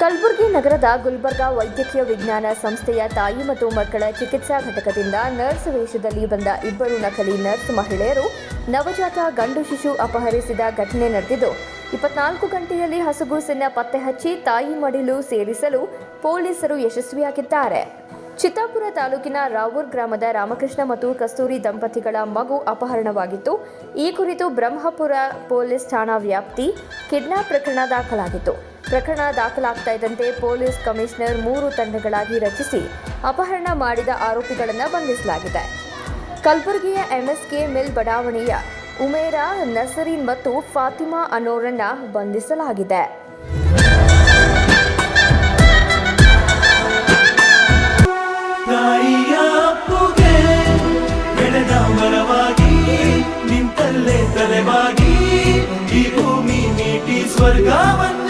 ಕಲಬುರಗಿ ನಗರದ ಗುಲ್ಬರ್ಗಾ ವೈದ್ಯಕೀಯ ವಿಜ್ಞಾನ ಸಂಸ್ಥೆಯ ತಾಯಿ ಮತ್ತು ಮಕ್ಕಳ ಚಿಕಿತ್ಸಾ ಘಟಕದಿಂದ ನರ್ಸ್ ವೇಷದಲ್ಲಿ ಬಂದ ಇಬ್ಬರು ನಕಲಿ ನರ್ಸ್ ಮಹಿಳೆಯರು ನವಜಾತ ಗಂಡು ಶಿಶು ಅಪಹರಿಸಿದ ಘಟನೆ ನಡೆದಿದ್ದು, ಇಪ್ಪತ್ನಾಲ್ಕು ಗಂಟೆಯಲ್ಲಿ ಹಸುಗೂಸನ್ನ ಪತ್ತೆ ಹಚ್ಚಿ ತಾಯಿ ಮಡಿಲು ಸೇರಿಸಲು ಪೊಲೀಸರು ಯಶಸ್ವಿಯಾಗಿದ್ದಾರೆ. ಚಿತ್ತಾಪುರ ತಾಲೂಕಿನ ರಾವೂರ್ ಗ್ರಾಮದ ರಾಮಕೃಷ್ಣ ಮತ್ತು ಕಸ್ತೂರಿ ದಂಪತಿಗಳ ಮಗು ಅಪಹರಣವಾಗಿತ್ತು. ಈ ಕುರಿತು ಬ್ರಹ್ಮಪುರ ಪೊಲೀಸ್ ಠಾಣಾ ವ್ಯಾಪ್ತಿ ಕಿಡ್ನಾಪ್ ಪ್ರಕರಣ ದಾಖಲಾಗಿತ್ತು. ಪ್ರಕರಣ ದಾಖಲಾಗ್ತಾ ಇದ್ದಂತೆ ಪೊಲೀಸ್ ಕಮಿಷನರ್ ಮೂರು ತಂಡಗಳಾಗಿ ರಚಿಸಿ ಅಪಹರಣ ಮಾಡಿದ ಆರೋಪಿಗಳನ್ನು ಬಂಧಿಸಲಾಗಿದೆ. ಕಲಬುರಗಿಯ ಎಂಎಸ್ಕೆ ಮಿಲ್ ಬಡಾವಣೆಯ ಉಮೇರಾ ನಸರೀನ್ ಮತ್ತು ಫಾತಿಮಾ ಅನೋರನ್ನ ಬಂಧಿಸಲಾಗಿದೆ. ಸ್ವರ್ಗವನ್ನು